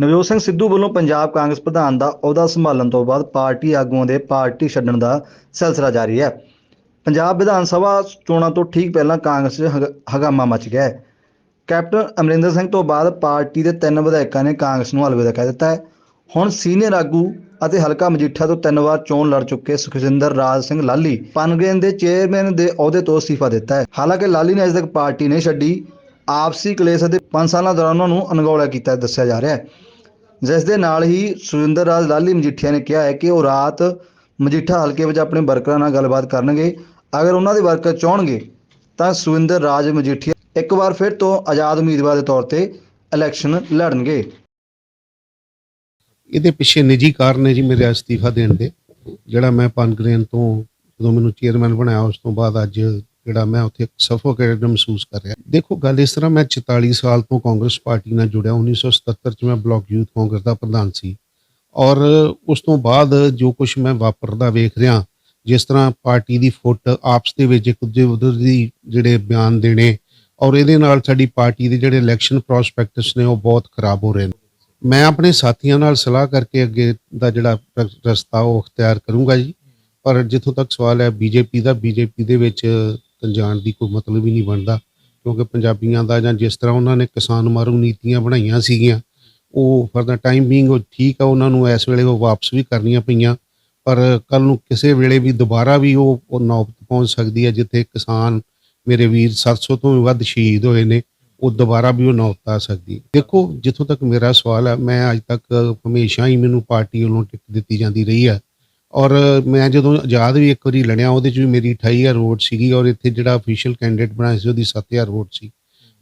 ਨਵਜੋਤ ਸਿੰਘ ਸਿੱਧੂ ਵੱਲੋਂ ਪੰਜਾਬ ਕਾਂਗਰਸ ਪ੍ਰਧਾਨ ਦਾ ਅਹੁਦਾ ਸੰਭਾਲਣ ਤੋਂ ਬਾਅਦ ਪਾਰਟੀ ਆਗੂਆਂ ਦੇ ਪਾਰਟੀ ਛੱਡਣ ਦਾ ਸਿਲਸਿਲਾ ਜਾਰੀ ਹੈ। ਪੰਜਾਬ ਵਿਧਾਨ ਸਭਾ ਚੋਣਾਂ ਤੋਂ ਠੀਕ ਪਹਿਲਾਂ ਕਾਂਗਰਸ 'ਚ ਹੰਗ- ਹੰਗਾਮਾ ਮਚ ਗਿਆ ਹੈ। ਕੈਪਟਨ ਅਮਰਿੰਦਰ ਸਿੰਘ ਤੋਂ ਬਾਅਦ ਪਾਰਟੀ ਦੇ ਤਿੰਨ ਵਿਧਾਇਕਾਂ ਨੇ ਕਾਂਗਰਸ ਨੂੰ ਅਲਵਿਦਾ ਕਹਿ ਦਿੱਤਾ ਹੈ। ਹੁਣ ਸੀਨੀਅਰ ਆਗੂ ਅਤੇ ਹਲਕਾ ਮਜੀਠਾ ਤੋਂ ਤਿੰਨ ਵਾਰ ਚੋਣ ਲੜ ਚੁੱਕੇ ਸੁਖਜਿੰਦਰ ਰਾਜ ਸਿੰਘ ਲਾਲੀ ਪਨਗੇਨ ਦੇ ਚੇਅਰਮੈਨ ਦੇ ਅਹੁਦੇ ਤੋਂ ਅਸਤੀਫਾ ਦਿੱਤਾ ਹੈ। ਹਾਲਾਂਕਿ ਲਾਲੀ ਨੇ ਅਜੇ ਤੱਕ ਪਾਰਟੀ ਨਹੀਂ ਛੱਡੀ। ਆਪਸੀ ਕਲੇਸ਼ ਅਤੇ 5 ਸਾਲਾਂ ਦੌਰਾਨ ਉਹਨਾਂ ਨੂੰ ਅਣਗੌਲਿਆ ਕੀਤਾ ਦੱਸਿਆ ਜਾ ਰਿਹਾ ਹੈ। ਜਿਸ ਦੇ ਨਾਲ ਹੀ ਸੁਰਿੰਦਰ ਰਾਜ ਲਾਲੀ ਮਜੀਠੀਆ ਨੇ ਕਿਹਾ ਹੈ ਕਿ ਉਹ ਰਾਤ ਮਜੀਠਾ ਹਲਕੇ ਵਿੱਚ ਆਪਣੇ ਵਰਕਰਾਂ ਨਾਲ ਗੱਲਬਾਤ ਕਰਨਗੇ। ਅਗਰ ਉਹਨਾਂ ਦੇ ਵਰਕਰ ਚਾਹਣਗੇ, ਤਾਂ ਸੁਰਿੰਦਰ ਰਾਜ ਮਜੀਠੀਆ ਇੱਕ ਵਾਰ ਫਿਰ ਤੋਂ ਆਜ਼ਾਦ ਉਮੀਦਵਾਰ ਦੇ ਤੌਰ ਤੇ ਇਲੈਕਸ਼ਨ ਲੜਨਗੇ। ਇਹਦੇ ਪਿੱਛੇ ਨਿੱਜੀ ਕਾਰਨ ਹੈ ਜੀ ਮੇਰੇ ਅਸਤੀਫਾ ਦੇਣ ਦੇ, ਜਿਹੜਾ ਮੈਂ ਪਨਗਰੇਨ ਤੋਂ ਜਦੋਂ ਮੈਨੂੰ ਚੇਅਰਮੈਨ ਬਣਾਇਆ, ਉਸ ਤੋਂ ਬਾਅਦ ਅੱਜ ਜਿਹੜਾ ਮੈਂ ਉੱਥੇ ਸਫੋਕੇਟਡ ਮਹਿਸੂਸ ਕਰ ਰਿਹਾ। ਦੇਖੋ, ਗੱਲ ਇਸ ਤਰ੍ਹਾਂ, ਮੈਂ 44 ਸਾਲ ਤੋਂ ਕਾਂਗਰਸ ਪਾਰਟੀ ਨਾਲ ਜੁੜਿਆ। 1977 ਚ ਮੈਂ ਬਲਾਕ ਯੂਥ ਕਾਂਗਰਸ ਦਾ ਪ੍ਰਧਾਨ ਸੀ। ਔਰ ਉਸ ਤੋਂ ਬਾਅਦ ਜੋ ਕੁਝ ਮੈਂ ਵਾਪਰਦਾ ਵੇਖ ਰਿਹਾ, ਜਿਸ ਤਰ੍ਹਾਂ ਪਾਰਟੀ ਦੀ ਫੁੱਟ ਆਪਸ ਦੇ ਵਿੱਚ ਇੱਕ ਦੂਜੇ ਉਧਰ ਦੀ ਜਿਹੜੇ ਬਿਆਨ ਦੇਣੇ, ਔਰ ਇਹਦੇ ਨਾਲ ਸਾਡੀ ਪਾਰਟੀ ਦੇ ਜਿਹੜੇ ਇਲੈਕਸ਼ਨ ਪ੍ਰੋਸਪੈਕਟਸ ਨੇ, ਉਹ ਬਹੁਤ ਖਰਾਬ ਹੋ ਰਹੇ ਨੇ। ਮੈਂ ਆਪਣੇ ਸਾਥੀਆਂ ਨਾਲ ਸਲਾਹ ਕਰਕੇ ਅੱਗੇ ਦਾ ਜਿਹੜਾ ਰਸਤਾ ਉਹ ਅਖਤਿਆਰ ਕਰੂੰਗਾ ਜੀ। ਪਰ ਜਿੱਥੋਂ ਤੱਕ ਸਵਾਲ ਹੈ, ਬੀਜੇਪੀ ਦਾ, ਬੀਜੇਪੀ ਦੇ ਵਿੱਚ ਜਾਣ ਦੀ ਕੋਈ ਮਤਲਬ ਹੀ ਨਹੀਂ ਬਣਦਾ। ਕਿਉਂਕਿ ਪੰਜਾਬੀਆਂ ਦਾ ਜਾਂ ਜਿਸ ਤਰ੍ਹਾਂ ਉਹਨਾਂ ਨੇ ਕਿਸਾਨ ਮਾਰੂ ਨੀਤੀਆਂ ਬਣਾਈਆਂ ਸੀਗੀਆਂ, ਉਹ ਫਰ ਦਾ ਟਾਈਮ ਬੀਇੰਗ ਉਹ ਠੀਕ ਆ, ਉਹਨਾਂ ਨੂੰ ਇਸ ਵੇਲੇ ਉਹ ਵਾਪਸ ਵੀ ਕਰਨੀਆਂ ਪਈਆਂ। ਪਰ ਕੱਲ ਨੂੰ ਕਿਸੇ ਵੇਲੇ ਵੀ ਦੁਬਾਰਾ ਵੀ ਉਹ ਨੌਬਤ ਪਹੁੰਚ ਸਕਦੀ ਹੈ ਜਿੱਥੇ ਕਿਸਾਨ ਮੇਰੇ ਵੀਰ 700 ਤੋਂ ਵੀ ਵੱਧ ਸ਼ਹੀਦ ਹੋਏ ਨੇ, ਉਹ ਦੁਬਾਰਾ ਵੀ ਉਹ ਨੌਬਤ ਆ ਸਕਦੀ। ਦੇਖੋ, ਜਿੱਥੋਂ ਤੱਕ ਮੇਰਾ ਸਵਾਲ ਹੈ ਮੈਂ ਅੱਜ ਤੱਕ ਹਮੇਸ਼ਾ ਹੀ ਮੈਨੂੰ ਪਾਰਟੀ ਵੱਲੋਂ ਟਿਕਟ ਦਿੱਤੀ ਜਾਂਦੀ ਰਹੀ ਹੈ ਔਰ ਮੈਂ ਜਦੋਂ ਆਜ਼ਾਦ ਵੀ ਇੱਕ ਵਾਰੀ ਲੜਿਆ, ਉਹਦੇ 'ਚ ਵੀ ਮੇਰੀ 28000 ਵੋਟ ਸੀਗੀ ਔਰ ਇੱਥੇ ਜਿਹੜਾ ਅਫੀਸ਼ੀਅਲ ਕੈਂਡੀਡੇਟ ਬਣਾਇਆ ਸੀ, ਉਹਦੀ 7000 ਵੋਟ ਸੀ।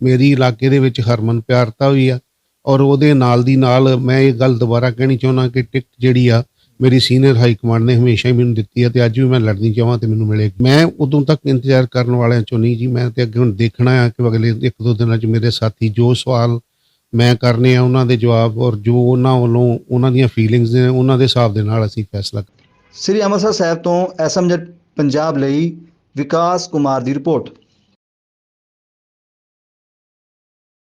ਮੇਰੀ ਇਲਾਕੇ ਦੇ ਵਿੱਚ ਹਰਮਨ ਪਿਆਰਤਾ ਵੀ ਆ ਔਰ ਉਹਦੇ ਨਾਲ ਦੀ ਨਾਲ ਮੈਂ ਇਹ ਗੱਲ ਦੁਬਾਰਾ ਕਹਿਣੀ ਚਾਹੁੰਦਾ ਕਿ ਟਿਕਟ ਜਿਹੜੀ ਆ, ਮੇਰੀ ਸੀਨੀਅਰ ਹਾਈ ਕਮਾਂਡ ਨੇ ਹਮੇਸ਼ਾ ਹੀ ਮੈਨੂੰ ਦਿੱਤੀ ਹੈ ਤੇ ਅੱਜ ਵੀ ਮੈਂ ਲੜਨੀ ਚਾਹਾਂ ਤੇ ਮੈਨੂੰ ਮਿਲੇ। ਮੈਂ ਉਦੋਂ ਤੱਕ ਇੰਤਜ਼ਾਰ ਕਰਨ ਵਾਲਿਆਂ ਚੋਂ ਨਹੀਂ ਜੀ, ਮੈਂ ਤੇ ਅੱਗੇ ਹੁਣ ਦੇਖਣਾ ਆ ਕਿ ਅਗਲੇ ਇੱਕ ਦੋ ਦਿਨਾਂ 'ਚ ਮੇਰੇ ਸਾਥੀ ਜੋ ਸਵਾਲ ਮੈਂ ਕਰਨੇ ਆ, ਉਹਨਾਂ ਦੇ ਜਵਾਬ ਔਰ ਜੋ ਉਹਨਾਂ ਵੱਲੋਂ ਉਹਨਾਂ ਦੀਆਂ ਫੀਲਿੰਗਸ ਨੇ, ਉਹਨਾਂ ਦੇ ਹਿਸਾਬ ਦੇ ਨਾਲ ਅਸੀਂ ਫੈਸਲਾ ਸ੍ਰੀ ਅੰਮ੍ਰਿਤਸਰ ਸਾਹਿਬ ਤੋਂ ਐਸਐਮਜੈਡ ਪੰਜਾਬ ਲਈ ਵਿਕਾਸ ਕੁਮਾਰ ਦੀ ਰਿਪੋਰਟ।